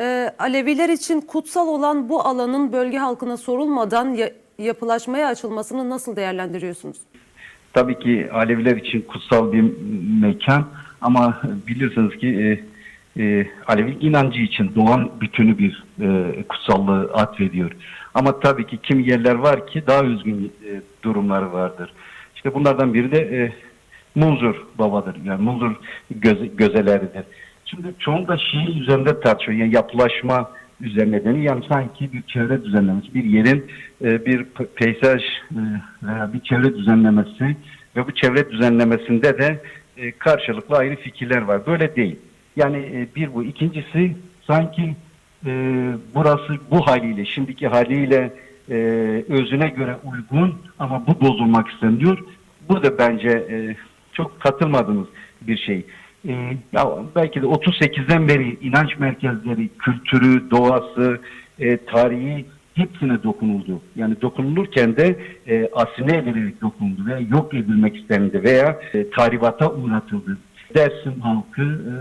e, Aleviler için kutsal olan bu alanın bölge halkına sorulmadan ya- yapılaşmaya açılmasını nasıl değerlendiriyorsunuz? Tabii ki Aleviler için kutsal bir mekan ama bilirsiniz ki e, e, Alevi inancı için doğan bütünü bir e, kutsallığı atfediyor. Ama tabii ki kim yerler var ki daha üzgün e, durumları vardır. İşte bunlardan biri de e, Munzur babadır. Yani Munzur göze, gözeleridir. Şimdi çoğunda Şii üzerinde tartışıyor. Yani yapılaşma üzerine deniyor. Yani sanki bir çevre düzenlemesi, bir yerin e, bir pe- peyzaj e, veya bir çevre düzenlemesi ve bu çevre düzenlemesinde de e, karşılıklı ayrı fikirler var. Böyle değil. Yani bir bu. İkincisi sanki burası bu haliyle, şimdiki haliyle özüne göre uygun ama bu bozulmak isteniyor. Bu da bence çok katılmadığımız bir şey. E, ya belki de 38'den beri inanç merkezleri, kültürü, doğası, e, tarihi hepsine dokunuldu. Yani dokunulurken de e, asine edilerek dokunuldu veya yok edilmek istendi veya e, tahribata uğratıldı. Dersim halkı e,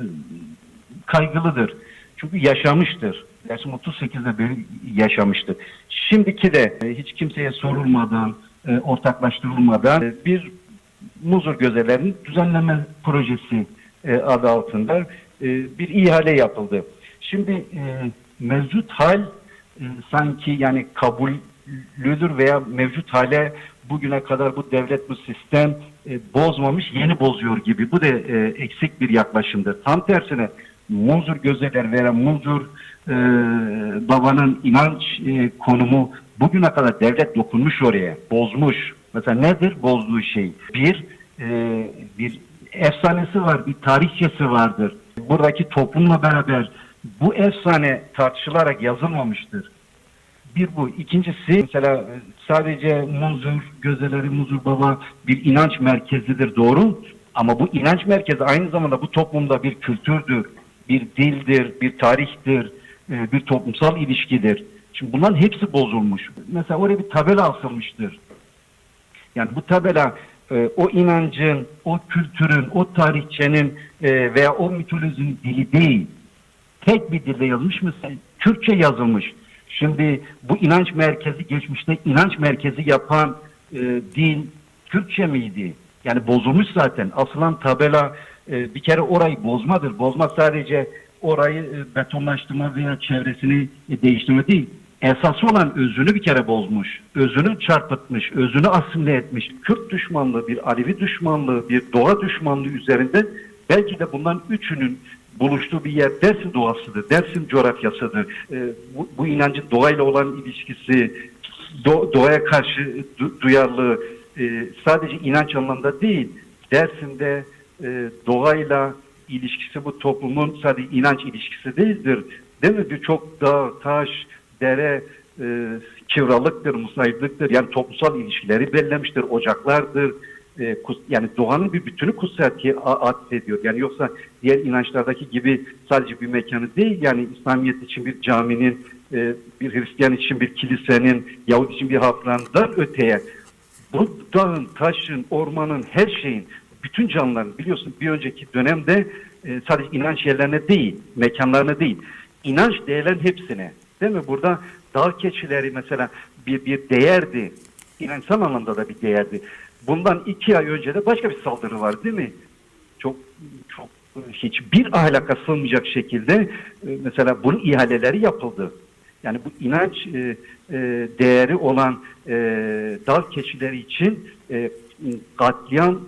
kaygılıdır. Çünkü yaşamıştır. Dersim 38'de beri yaşamıştır. Şimdiki de e, hiç kimseye sorulmadan, e, ortaklaştırılmadan e, bir Muzur Gözelerinin düzenleme projesi e, adı altında e, bir ihale yapıldı. Şimdi e, mevcut hal e, sanki yani kabullüdür veya mevcut hale bugüne kadar bu devlet bu sistem bozmamış yeni bozuyor gibi. Bu da eksik bir yaklaşımdır. Tam tersine Munzur Gözeler veya Munzur e, babanın inanç konumu bugüne kadar devlet dokunmuş oraya, bozmuş. Mesela nedir bozduğu şey? Bir, e, bir efsanesi var, bir tarihçesi vardır. Buradaki toplumla beraber bu efsane tartışılarak yazılmamıştır. Bir bu. İkincisi mesela e, sadece Muzur, Gözeleri Muzur Baba bir inanç merkezidir doğru. Ama bu inanç merkezi aynı zamanda bu toplumda bir kültürdür, bir dildir, bir tarihtir, e, bir toplumsal ilişkidir. Şimdi bunların hepsi bozulmuş. Mesela oraya bir tabela asılmıştır. Yani bu tabela e, o inancın, o kültürün, o tarihçenin e, veya o mitolojinin dili değil. Tek bir dilde yazılmış mı? Türkçe yazılmış. Şimdi bu inanç merkezi geçmişte inanç merkezi yapan e, dil Türkçe miydi? Yani bozulmuş zaten. Asılan tabela e, bir kere orayı bozmadır. Bozma sadece orayı e, betonlaştırma veya çevresini e, değiştirme değil. Esası olan özünü bir kere bozmuş. Özünü çarpıtmış, özünü asimile etmiş. Kürt düşmanlığı, bir Alevi düşmanlığı, bir doğa düşmanlığı üzerinden belki de bundan üçünün buluştuğu bir yer Dersim doğasıdır, Dersim coğrafyasıdır. Ee, bu, bu inancın doğayla olan ilişkisi, do- doğaya karşı du- duyarlılığı e, sadece inanç anlamında değil, Dersim'de e, doğayla ilişkisi bu toplumun sadece inanç ilişkisi değildir. Değil mi? Birçok dağ, taş, dere, e, kivralıktır, musayipliktir. Yani toplumsal ilişkileri bellemiştir, ocaklardır. E, kus- yani doğanın bir bütünü kutsiyeti atfediyor. Yani yoksa diğer inançlardaki gibi sadece bir mekanı değil. Yani İslamiyet için bir caminin, e, bir Hristiyan için bir kilisenin, Yahudi için bir hafrandan öteye bu dağın, taşın, ormanın, her şeyin, bütün canlıların biliyorsun bir önceki dönemde e, sadece inanç yerlerine değil, mekanlarına değil, inanç değerlerin hepsine. Değil mi? Burada dağ keçileri mesela bir, bir değerdi. İnançsal anlamda da bir değerdi. Bundan iki ay önce de başka bir saldırı var değil mi? Çok çok hiçbir ahlaka sığmayacak şekilde e, mesela bunun ihaleleri yapıldı. Yani bu inanç e, e, değeri olan e, dağ keçileri için e, katliam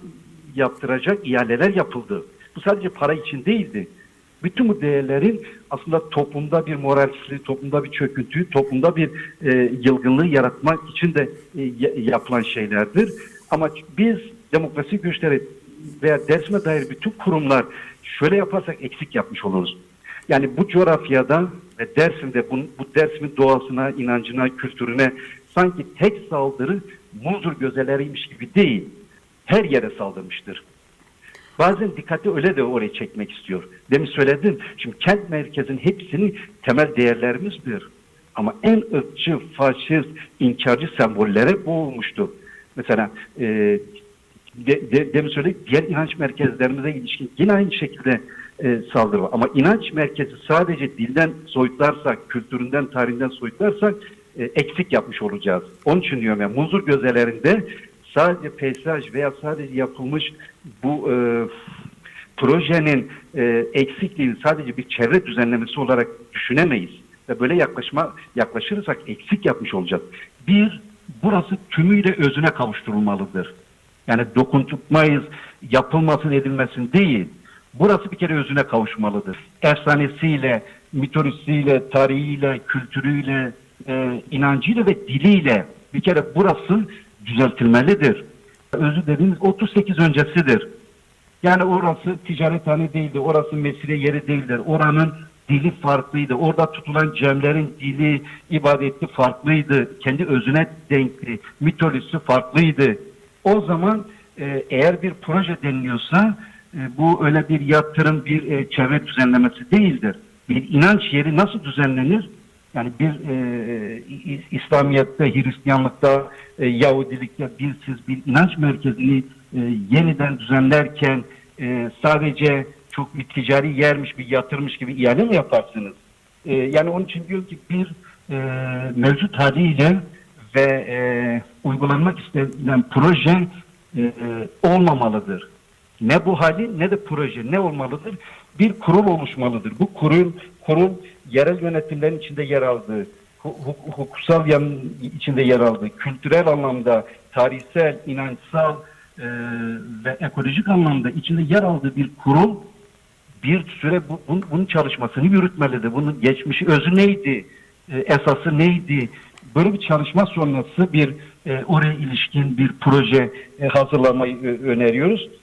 yaptıracak ihaleler yapıldı. Bu sadece para için değildi. Bütün bu değerlerin aslında toplumda bir moralsizliği, toplumda bir çöküntüyü, toplumda bir e, yılgınlığı yaratmak için de e, ya- yapılan şeylerdir. Ama biz demokrasi güçleri veya Dersim'e dair bütün kurumlar şöyle yaparsak eksik yapmış oluruz. Yani bu coğrafyada ve Dersim'de bu, bu Dersim'in doğasına, inancına, kültürüne sanki tek saldırı Muzur gözeleriymiş gibi değil. Her yere saldırmıştır. Bazen dikkati öyle de oraya çekmek istiyor. Demin söyledim. Şimdi kent merkezin hepsinin temel değerlerimizdir. Ama en ırkçı, faşist, inkarcı sembollere boğulmuştu. Mesela e, de, de, demin söyledik diğer inanç merkezlerimize ilişkin yine aynı şekilde e, saldırı. Ama inanç merkezi sadece dilden soyutlarsak, kültüründen, tarihinden soyutlarsak e, eksik yapmış olacağız. Onun için diyorum ya muzur gözelerinde sadece peyzaj veya sadece yapılmış bu e, projenin e, eksikliğini sadece bir çevre düzenlemesi olarak düşünemeyiz. Ve böyle yaklaşma yaklaşırsak eksik yapmış olacağız. Bir, burası tümüyle özüne kavuşturulmalıdır. Yani dokunturmayız, yapılmasın edilmesin değil. Burası bir kere özüne kavuşmalıdır. Efsanesiyle, mitolojisiyle, tarihiyle, kültürüyle, e, inancıyla ve diliyle bir kere burası düzeltilmelidir. Özü dediğimiz 38 öncesidir. Yani orası ticarethane değildi, orası mesire yeri değildir. Oranın dili farklıydı. Orada tutulan cemlerin dili, ibadeti farklıydı. Kendi özüne denkti. Mitolojisi farklıydı. O zaman e, eğer bir proje deniliyorsa e, bu öyle bir yatırım, bir e, çevre düzenlemesi değildir. Bir inanç yeri nasıl düzenlenir? Yani bir e, İslamiyet'te, Hristiyanlıkta, e, Yahudilikte bir siz bir inanç merkezini e, yeniden düzenlerken e, sadece çok bir ticari yermiş, bir yatırmış gibi ihale mi yaparsınız? E, yani onun için diyor ki bir e, mevcut haliyle ve e, uygulanmak istenilen proje e, e, olmamalıdır. Ne bu hali ne de proje ne olmalıdır? Bir kurul oluşmalıdır. Bu kurul, kurul yerel yönetimlerin içinde yer aldığı, hu- hu- hukuksal yan içinde yer aldığı, kültürel anlamda, tarihsel, inançsal e, ve ekolojik anlamda içinde yer aldığı bir kurul bir süre bu, bunun, bunun çalışmasını yürütmelidir. Bunun geçmişi özü neydi? E, esası neydi? Böyle bir çalışma sonrası bir e, oraya ilişkin bir proje e, hazırlamayı ö- öneriyoruz.